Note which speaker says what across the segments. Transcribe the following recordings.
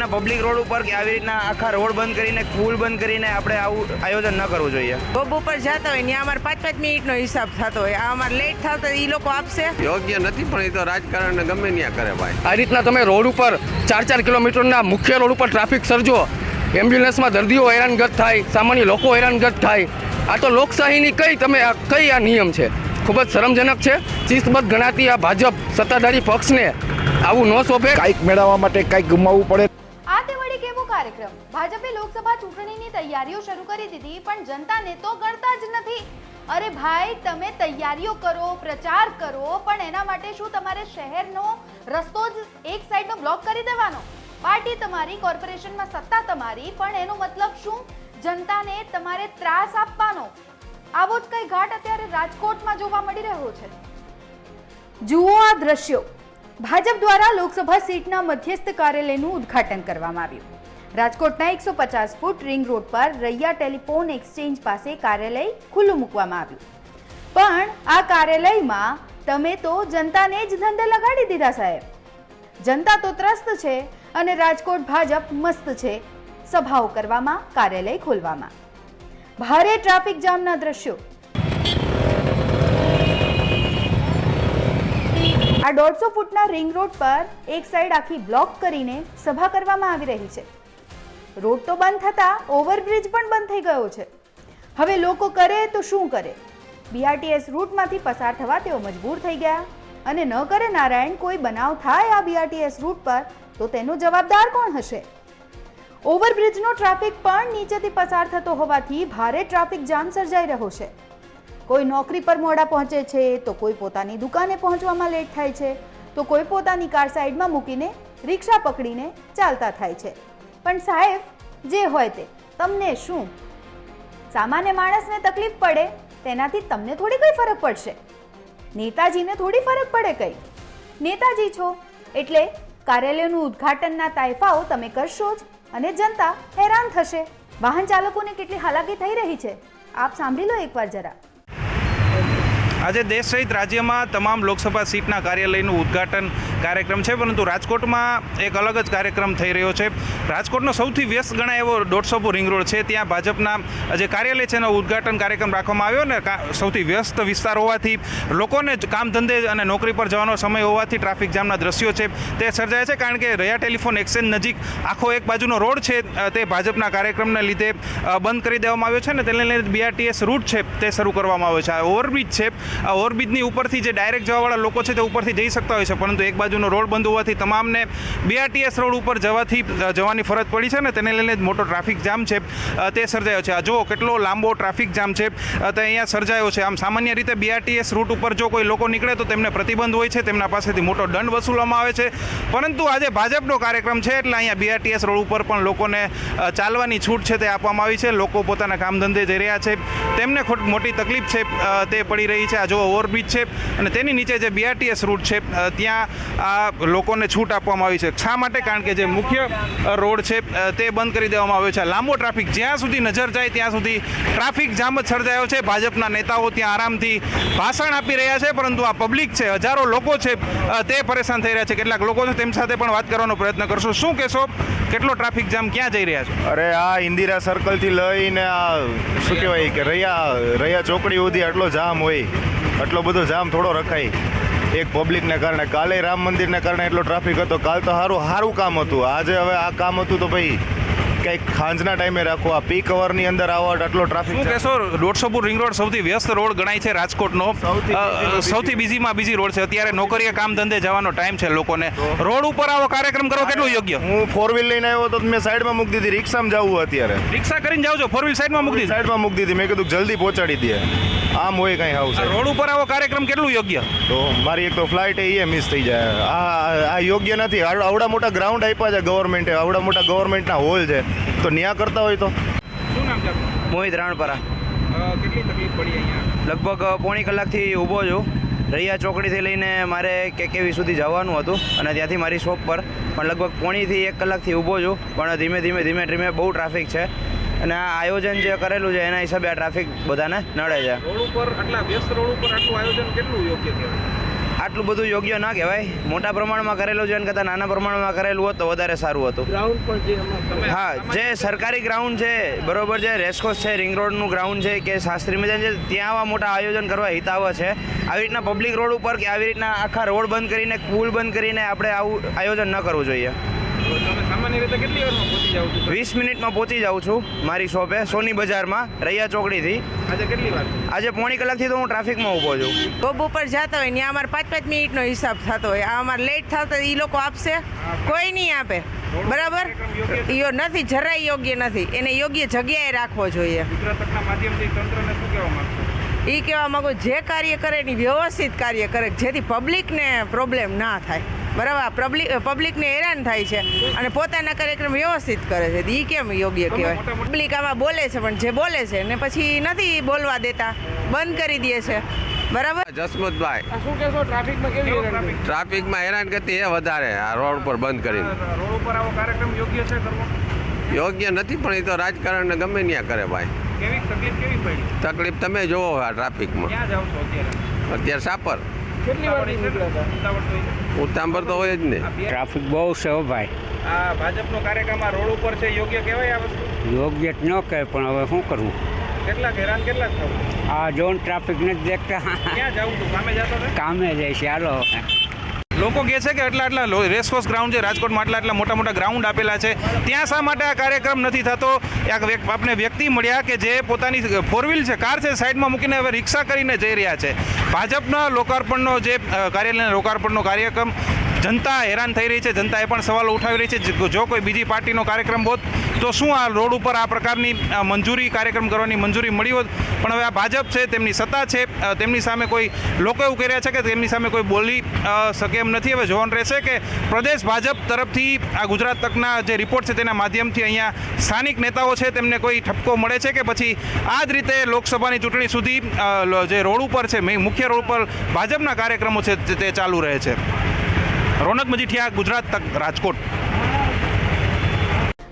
Speaker 1: રીતના public road ઉપર કે આવી રીતના આખા રોડ બંધ કરીને પુલ બંધ કરીને આપણે આવું આયોજન ન કરવું જોઈએ.
Speaker 2: જોબ ઉપર જતા હોય ત્યાં અમારે પાંચ પાંચ મિનિટનો હિસાબ થતો હોય. આ અમારે લેટ થતો એ લોકો આપશે.
Speaker 3: યોગ્ય નથી પણ એ તો રાજકારણ ગમે ત્યાં કરે ભાઈ.
Speaker 4: આ રીતના તમે રોડ ઉપર ચાર ચાર કિલોમીટરના મુખ્ય રોડ ઉપર ટ્રાફિક સર્જો. એમ્બ્યુલન્સમાં દર્દીઓ હેરાનગત થાય સામાન્ય લોકો હેરાનગત થાય. આ તો લોકશાહીની કઈ તમે આ કઈ આ નિયમ છે? ખૂબ જ શરમજનક છે. શિસ્તબદ્ધ ગણાતી આ ભાજપ સત્તાધારી પક્ષને આવું ન શોભે.
Speaker 5: કાંઈક મેળવવા માટે કાંઈક ગુમાવવું પડે.
Speaker 6: આ તે વળી કેવો કાર્યક્રમ. ભાજપે લોકસભા ચૂંટણીની તૈયારીઓ શરૂ કરી દીધી, પણ જનતાને તો ગણતા જ નથી. અરે ભાઈ, તમે તૈયારીઓ કરો, પ્રચાર કરો, પણ એના માટે શું તમારે શહેરનો રસ્તો જ એક સાઈડનો બ્લોક કરી દેવાનો? પાર્ટી તમારી, કોર્પોરેશનમાં સત્તા તમારી, પણ એનો મતલબ શું? જનતાને તમારે ત્રાસ આપવાનો. આવો જ કઈ ઘાટ અત્યારે રાજકોટમાં જોવા મળી રહ્યો છે. જુઓ આ દ્રશ્યો. ભાજપ દ્વારા લોકસભા સીટના મધ્યસ્થ કાર્યાલયનું ઉદ્ઘાટન કરવામાં આવ્યું. રાજકોટના એકસો પચાસ ફૂટ રિંગ રોડ પર રૈયા ટેલિફોન એક્સચેન્જ પાસે કાર્યાલય ખુલ્લું મૂકવામાં આવ્યું. પણ આ કાર્યાલયમાં તમે તો જનતાને જ ધંધે લગાડી દીધા સાહેબ. જનતા તો ત્રસ્ત છે અને રાજકોટ ભાજપ મસ્ત છે. સભાઓ કરવામાં, કાર્યાલય ખોલવામાં. ભારે ટ્રાફિક જામના દ્રશ્યો. આ દોઢસો ફૂટના રિંગ રોડ પર એક સાઈડ આખી બ્લોક કરીને સભા કરવામાં આવી રહી છે. રોડ તો બંધ થતાં ઓવરબ્રિજ પણ બંધ થઈ ગયો છે. હવે લોકો કરે તો શું કરે? બીઆરટીએસ રૂટમાંથી પસાર થવા તેઓ મજબૂર થઈ ગયા. અને ન કરે નારાયણ કોઈ બનાવ થાય આ બીઆરટીએસ રૂટ પર, તો તેનો જવાબદાર કોણ હશે? ઓવરબ્રિજનો ટ્રાફિક પણ નીચેથી પસાર થતો હોવાથી ભારે ટ્રાફિક જામ સર્જાઈ રહ્યો છે. કોઈ નોકરી પર મોડા પહોંચે છે, તો કોઈ પોતાની દુકાને પહોંચવામાં લેટ થાય છે. તો કોઈ પોતાની કાર સાઈડમાં મૂકીને રિક્ષા પકડીને ચાલતા થાય છે. પણ સાહેબ, જે હોય તે, તમને શું? સામાન્ય માણસને તકલીફ પડે, તેનાથી તમને થોડી કંઈ ફરક પડશે. નેતાજીને થોડી ફરક પડે કંઈ. નેતાજી છો, એટલે કાર્યાલયનું ઉદ્ઘાટનના તાયફાઓ તમે કરશો જ, અને જનતા હેરાન થશે. વાહન ચાલકોને કેટલી હાલાકી થઈ રહી છે. આપ સાંભળી લો એકવાર જરા.
Speaker 7: આજે દેશ સહિત રાજ્યમાં તમામ લોકસભા સીટના કાર્યાલયનું ઉદ્ઘાટન કાર્યક્રમ છે, પરંતુ રાજકોટમાં એક અલગ જ કાર્યક્રમ થઈ રહ્યો છે. રાજકોટનો સૌથી વ્યસ્ત ગણાય એવો દોઢસોપો રિંગ રોડ છે. ત્યાં ભાજપના જે કાર્યાલય છે, એનો ઉદ્ઘાટન કાર્યક્રમ રાખવામાં આવ્યો ને સૌથી વ્યસ્ત વિસ્તાર હોવાથી લોકોને કામ ધંધે અને નોકરી પર જવાનો સમય હોવાથી ટ્રાફિક જામના દ્રશ્યો છે, તે સર્જાય છે, કારણ કે રયા ટેલિફોન એક્સચેન્જ નજીક આખો એક બાજુનો રોડ છે તે ભાજપના કાર્યક્રમને લીધે બંધ કરી દેવામાં આવ્યો છે ને તેને લઈને બીઆરટીએસ રૂટ છે, તે શરૂ કરવામાં આવ્યો છે. આ ઓવરબ્રિજ છે, આ ઓવરબ્રિજની ઉપરથી જે ડાયરેક્ટ જવાવાળા લોકો છે, તે ઉપરથી જઈ શકતા હોય છે, પરંતુ એક બાજુનો રોડ બંધ હોવાથી તમામને બીઆરટીએસ રોડ ઉપર જવાથી જવાની ફરજ પડી છે ને તેને લઈને જ મોટો ટ્રાફિક જામ છે. તે સર્જાયો છે. આ જુઓ કેટલો લાંબો ટ્રાફિક જામ છે. તે અહીંયા સર્જાયો છે. આમ સામાન્ય રીતે બીઆરટીએસ રૂટ ઉપર જો કોઈ લોકો નીકળે તો તેમને પ્રતિબંધ હોય છે. તેમના પાસેથી મોટો દંડ વસૂલવામાં આવે છે. પરંતુ આજે ભાજપનો કાર્યક્રમ છે એટલે અહીંયા બીઆરટીએસ રોડ ઉપર પણ લોકોને ચાલવાની છૂટ છે તે આપવામાં આવી છે. લોકો પોતાના કામ ધંધે જઈ રહ્યા છે. તેમને ખોટ, મોટી તકલીફ છે. તે પડી રહી છે. આ જો ઓવરબ્રિજ છે અને તેની નીચે જે બીઆરટીએસ રૂટ છે ત્યાં આ લોકોને છૂટ આપવામાં આવી છે. શા માટે? કારણ કે જે મુખ્ય રોડ છે તે બંધ કરી દેવામાં આવ્યો છે. લાંબો ટ્રાફિક. જ્યાં સુધી નજર જાય, ત્યાં સુધી ટ્રાફિક જામ જ સર્જાયો છે. ભાજપના નેતાઓ ત્યાં આરામથી ભાષણ આપી રહ્યા છે, પરંતુ આ પબ્લિક છે, હજારો લોકો છે તે પરેશાન થઈ રહ્યા છે. કેટલાક લોકો છે તેમ સાથે પણ વાત કરવાનો પ્રયત્ન કરશો. શું કહેશો? કેટલો ટ્રાફિક જામ ક્યાં જઈ રહ્યા છે?
Speaker 5: અરે, આ ઇન્દિરા સર્કલથી લઈને આ, શું કહેવાય કે રૈયા રૈયા ચોકડી સુધી આટલો જામ હોય, આટલો બધો જામ થોડો રખાય. એક પબ્લિકને કારણે કાલે રામ મંદિરને કારણે એટલો ટ્રાફિક હતો કાલ તો સારું સારું કામ હતું. આજે હવે આ કામ હતું તો ભાઈ કંઈક ખાંજના ટાઈમે રાખો. આ પીક અવરની અંદર આવો આટલો ટ્રાફિક
Speaker 7: શું કહેશો? દોઢસોપુર રિંગ રોડ સૌથી વ્યસ્ત રોડ ગણાય છે રાજકોટનો.
Speaker 5: સૌથી બીજીમાં બીજી.
Speaker 7: રોડ છે. અત્યારે નોકરીએ કામ ધંધે જવાનો ટાઈમ છે લોકોને. રોડ ઉપર આવો કાર્યક્રમ કરો કેટલું યોગ્ય?
Speaker 5: હું ફોર વ્હીલ લઈને આવ્યો તો મેં સાઈડમાં મૂકી દીધી. રિક્ષામાં જવું અત્યારે.
Speaker 7: રિક્ષા કરીને જાવ છો ફોર વ્હીલ સાઈડમાં મૂકી દીધી.
Speaker 5: સાઈડમાં મૂકી દીધી. મેં કીધું જલ્દી પહોંચાડી દે. આમ હોય કાંઈ
Speaker 7: આવું
Speaker 5: સાહેબ.
Speaker 7: રોડ ઉપર આવો કાર્યક્રમ કેટલું યોગ્ય?
Speaker 5: તો મારી એક તો ફ્લાઇટ એ મિસ થઈ જાય. આ આ યોગ્ય નથી. આવડા મોટા ગ્રાઉન્ડ આપ્યા છે ગવર્મેન્ટે આવડા મોટા ગવર્મેન્ટના હોલ છે. તો ન્યા કરતા હોય તો?
Speaker 7: શું નામ છે?
Speaker 1: મોહિત રાણપરા.
Speaker 7: કેટલી તકલીફ પડી અહીંયા?
Speaker 1: લગભગ પોણી કલાકથી ઊભો છું. રૈયા ચોકડીથી લઈને મારે કેકેવી સુધી જવાનું હતું અને ત્યાંથી મારી શોપ પર. પણ લગભગ પોણીથી એક કલાકથી ઊભો છું. પણ ધીમે ધીમે ધીમે ધીમે બહુ ટ્રાફિક છે. અને આ આયોજન જે કરેલું છે એના હિસાબે આ ટ્રાફિક બધાને નડે છે.
Speaker 7: રોડ ઉપર આટલા વ્યસ્ત રોડ ઉપર આટલું આયોજન કેટલું યોગ્ય કહેવાય?
Speaker 1: આટલું બધું યોગ્ય ના કહેવાય. મોટા પ્રમાણમાં કરેલું છે અને કદાચ નાના પ્રમાણમાં કરેલું હોત તો વધારે સારું હતું. હા જે સરકારી ગ્રાઉન્ડ છે બરોબર છે રેસકોસ છે રિંગ રોડનું ગ્રાઉન્ડ છે કે શાસ્ત્રી મેદાન છે ત્યાં આવા મોટા આયોજન કરવા હિતાવ છે. આવી રીતના પબ્લિક રોડ ઉપર કે આવી રીતના આખા રોડ બંધ કરીને પુલ બંધ કરીને આપણે આવું આયોજન ન કરવું જોઈએ.
Speaker 7: તમે સામાન્ય રીતે કેટલી વારમાં પહોંચી જાઓ છો?
Speaker 1: વીસ મિનિટમાં પહોંચી જાઉં છું મારી શોપે સોની બજારમાં રૈયા ચોકડીથી.
Speaker 7: આજે કેટલી વાર?
Speaker 1: આજે પોણી કલાકથી તો હું ટ્રાફિકમાં ઊભો છું.
Speaker 2: જોબ ઉપર જતા હોય ત્યાં અમારે પાંચ પાંચ મિનિટનો હિસાબ થતો હોય. આ અમારે લેટ થતો એ લોકો આપશે. કોઈ નહીં આપે. બરાબર? યો નથી જરાય યોગ્ય નથી. એને યોગ્ય જગ્યાએ રાખવો જોઈએ.
Speaker 7: ગુજરાત તકના માધ્યમથી તંત્રને શું કહેવા માંગશો?
Speaker 2: એ કહેવા માંગુ જે કાર્ય કરે એની વ્યવસ્થિત કાર્ય કરે જેથી પબ્લિકને પ્રોબ્લેમ ના થાય. બરાબર પબ્લિક પબ્લિકને હેરાન થાય છે અને પોતાના કાર્યક્રમ વ્યવસ્થિત કરે છે. એ કેમ યોગ્ય કહેવાય? પબ્લિક આમાં બોલે છે પણ જે બોલે છે ને પછી નથી બોલવા દેતા. બંધ કરી દે છે. બરાબર?
Speaker 3: જસમતભાઈ.
Speaker 7: શું કહેશો? ટ્રાફિકમાં કેવી ટ્રાફિક
Speaker 3: ટ્રાફિકમાં હેરાનગતિ એ વધારે આ રોડ ઉપર બંધ કરીને.
Speaker 7: રોડ ઉપર આવો કાર્યક્રમ યોગ્ય છે કરવો?
Speaker 3: યોગ્ય નથી પણ એ તો રાજકારણને ગમે ત્યાં કરે ભાઈ.
Speaker 7: કેવી તકલીફ કેવી પડી?
Speaker 3: તકલીફ તમે જોવો આ ટ્રાફિકમાં.
Speaker 7: ક્યાં જાઓ છો અત્યારે?
Speaker 3: અત્યારે સાપર.
Speaker 7: કેટલી વાર નીકળ્યા હતા? ઉતાવળ તો હોય.
Speaker 3: જ ને.
Speaker 8: ટ્રાફિક બહુ છે હો ભાઈ.
Speaker 7: આ ભાજપનો કાર્યક્રમ આ રોડ ઉપર છે યોગ્ય કહેવાય આ વસ્તુ?
Speaker 8: યોગ્ય જ ન કહે પણ હવે શું કરવું?
Speaker 7: કેટલાક હેરાન કેટલાક થવું?
Speaker 8: આ જોન ટ્રાફિક નથી દેખતા.
Speaker 7: ક્યાં જાઉં તું કામે જતો ને
Speaker 8: કામે જાય છે હાલો.
Speaker 7: લોકો કહે છે કે આટલા આટલા રેસકોર્સ ગ્રાઉન્ડ છે, રાજકોટમાં આટલા આટલા મોટા મોટા ગ્રાઉન્ડ આપેલા છે. ત્યાં શા માટે આ કાર્યક્રમ નથી થતો? આપણે વ્યક્તિ મળ્યા કે જે પોતાની ફોર વ્હીલ છે કાર છે, સાઈડમાં મૂકીને હવે રિક્ષા કરીને જઈ રહ્યા છે. ભાજપના લોકાર્પણનો જે કાર્યાલયના લોકાર્પણનો કાર્યક્રમ જનતા હેરાન થઈ રહી છે. જનતા એ પણ સવાલો ઉઠાવી રહી છે. જો- કોઈ બીજી પાર્ટીનો કાર્યક્રમ હોત તો શું આ રોડ ઉપર આ પ્રકારની મંજૂરી કાર્યક્રમ કરવાની મંજૂરી મળી હોત? પણ હવે આ ભાજપ છે, તેમની સત્તા છે તેમની સામે કોઈ લોકો એવું કહી રહ્યા છે કે તેમની સામે કોઈ બોલી શકે એમ નથી. હવે જોવાનું રહેશે કે પ્રદેશ ભાજપ તરફથી આ ગુજરાત તકના જે રિપોર્ટ છે તેના માધ્યમથી અહીંયા સ્થાનિક નેતાઓ છે, તેમને કોઈ ઠપકો મળે છે કે પછી આ જ રીતે લોકસભાની ચૂંટણી સુધી જે રોડ ઉપર છે મુખ્ય રોડ ઉપર ભાજપના કાર્યક્રમો છે તે ચાલુ રહે છે? રોનક મજીઠિયા, ગુજરાત તક, રાજકોટ.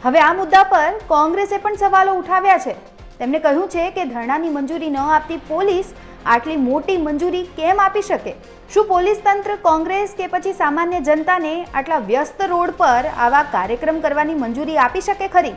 Speaker 6: હવે આ મુદ્દા પર કોંગ્રેસે પણ સવાલો ઉઠાવ્યા છે. તેમણે કહ્યું છે કે ધરણાની મંજૂરી ન આપતી પોલીસ આટલી મોટી મંજૂરી કેમ આપી શકે? શું પોલીસ તંત્ર કોંગ્રેસ કે પછી સામાન્ય જનતાને આટલા વ્યસ્ત રોડ પર આવા કાર્યક્રમ કરવાની મંજૂરી આપી શકે ખરી?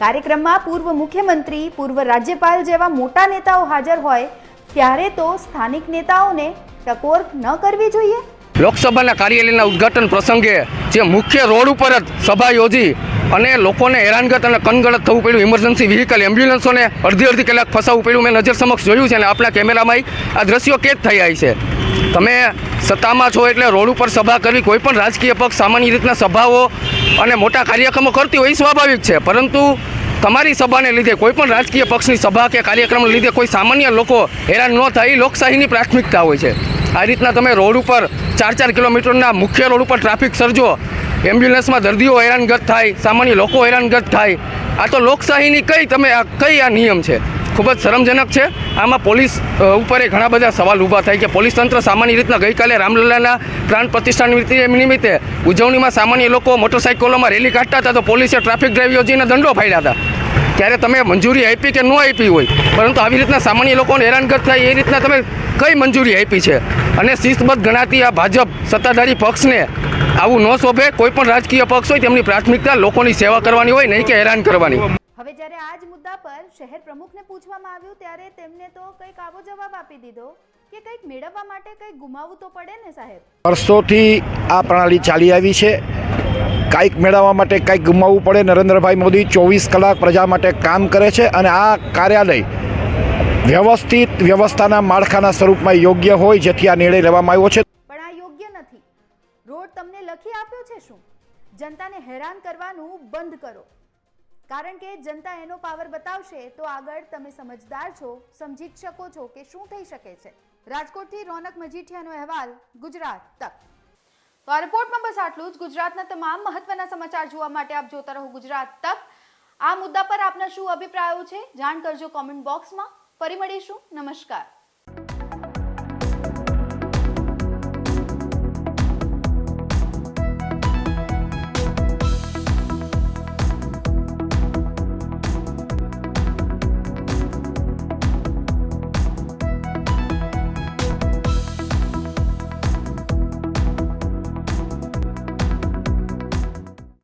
Speaker 6: કાર્યક્રમમાં પૂર્વ મુખ્યમંત્રી, પૂર્વ રાજ્યપાલ જેવા મોટા નેતાઓ હાજર હોય, ત્યારે તો સ્થાનિક નેતાઓને ટકોર ન કરવી જોઈએ?
Speaker 4: લોકસભાના કાર્યાલયના ઉદ્ઘાટન પ્રસંગે જે મુખ્ય રોડ ઉપર જ સભા યોજી અને લોકોને હેરાનગત અને કનગળત થવું પડ્યું. ઇમરજન્સી વ્હીકલ એમ્બ્યુલન્સોને અડધી અડધી કલાક ફસાવવું પડ્યું. મેં નજર સમક્ષ જોયું છે અને આપણા કેમેરામાં આ દ્રશ્યો કેદ થઈ છે. તમે સત્તામાં છો એટલે રોડ ઉપર સભા કરવી કોઈ પણ રાજકીય પક્ષ સામાન્ય રીતના સભાઓ અને મોટા કાર્યક્રમો કરતી હોય એ સ્વાભાવિક છે. પરંતુ તમારી સભાને લીધે, કોઈ પણ રાજકીય પક્ષની સભા કે કાર્યક્રમને લીધે કોઈ સામાન્ય લોકો હેરાન ન થાય એ લોકશાહીની પ્રાથમિકતા હોય છે. આ રીતના તમે રોડ ઉપર ચાર ચાર કિલોમીટરના મુખ્ય રોડ ઉપર ટ્રાફિક સર્જો. એમ્બ્યુલન્સમાં દર્દીઓ હેરાનગત થાય, સામાન્ય લોકો હેરાનગત થાય. આ તો લોકશાહીની કઈ તમે આ કઈ આ નિયમ છે? ખૂબ જ શરમજનક છે. આમાં પોલીસ ઉપર ઘણા બધા સવાલ ઊભા થાય કે પોલીસ તંત્ર સામાન્ય રીતના ગઈકાલે રામલલ્લાના પ્રાણ પ્રતિષ્ઠા નિમિત્તે- નિમિત્તે ઉજવણીમાં સામાન્ય લોકો મોટરસાઇકલોમાં રેલી કાઢતા હતા તો પોલીસે ટ્રાફિક ડ્રાઈવ યોજીને દંડો ફાડ્યા હતા. ત્યારે તમે મંજૂરી આપી કે ન આપી હોય? પરંતુ આવી રીતના સામાન્ય લોકોને હેરાનગત થાય, એ રીતના તમે કઈ મંજૂરી આપી છે? અને શિસ્તબદ્ધ ગણાતી આ ભાજપ સત્તાધારી પક્ષને આવું ન શોભે, કોઈ પણ રાજકીય પક્ષ હોય તેમની પ્રાથમિકતા લોકોની સેવા કરવાની હોય, નહીં કે હેરાન કરવાની.
Speaker 6: હવે જ્યારે આ જ મુદ્દા પર શહેર પ્રમુખને પૂછવામાં આવ્યું, ત્યારે તેમને તો કંઈક આવો જવાબ આપી દીધો. કે કંઈક મેળવવા માટે કંઈક ગુમાવવું તો પડે ને સાહેબ?
Speaker 9: વર્ષોથી આ પ્રણાલી ચાલી આવી છે. કાંઈક મેળવવા માટે કાંઈક ગુમાવવું પડે. નરેન્દ્રભાઈ મોદી ચોવીસ કલાક પ્રજા માટે કામ કરે છે અને આ કાર્યાલય વ્યવસ્થિત વ્યવસ્થાના માળખાના સ્વરૂપમાં યોગ્ય હોય જેથી આ નિર્ણય લેવામાં આવ્યો છે.
Speaker 6: પણ આ યોગ્ય નથી. રોડ તમને લખી આપ્યો છે શું? જનતાને હેરાન કરવાનું બંધ કરો. કારણ કે જનતા એનો પાવર બતાવશે તો આગળ તમે સમજદાર છો સમજી શકો છો કે શું થઈ શકે છે. રાજકોટથી રોનક મજીઠિયાનો અહેવાલ, ગુજરાત તક. તો આ રિપોર્ટમાં બસ આટલું જ. ગુજરાતના તમામ મહત્વના સમાચાર જોવા માટે આપ જોતા રહો ગુજરાત તક. આ મુદ્દા પર આપના શું અભિપ્રાયો છે, જાણ કરજો કોમેન્ટ બોક્સમાં ફરી મળીશું. નમસ્કાર.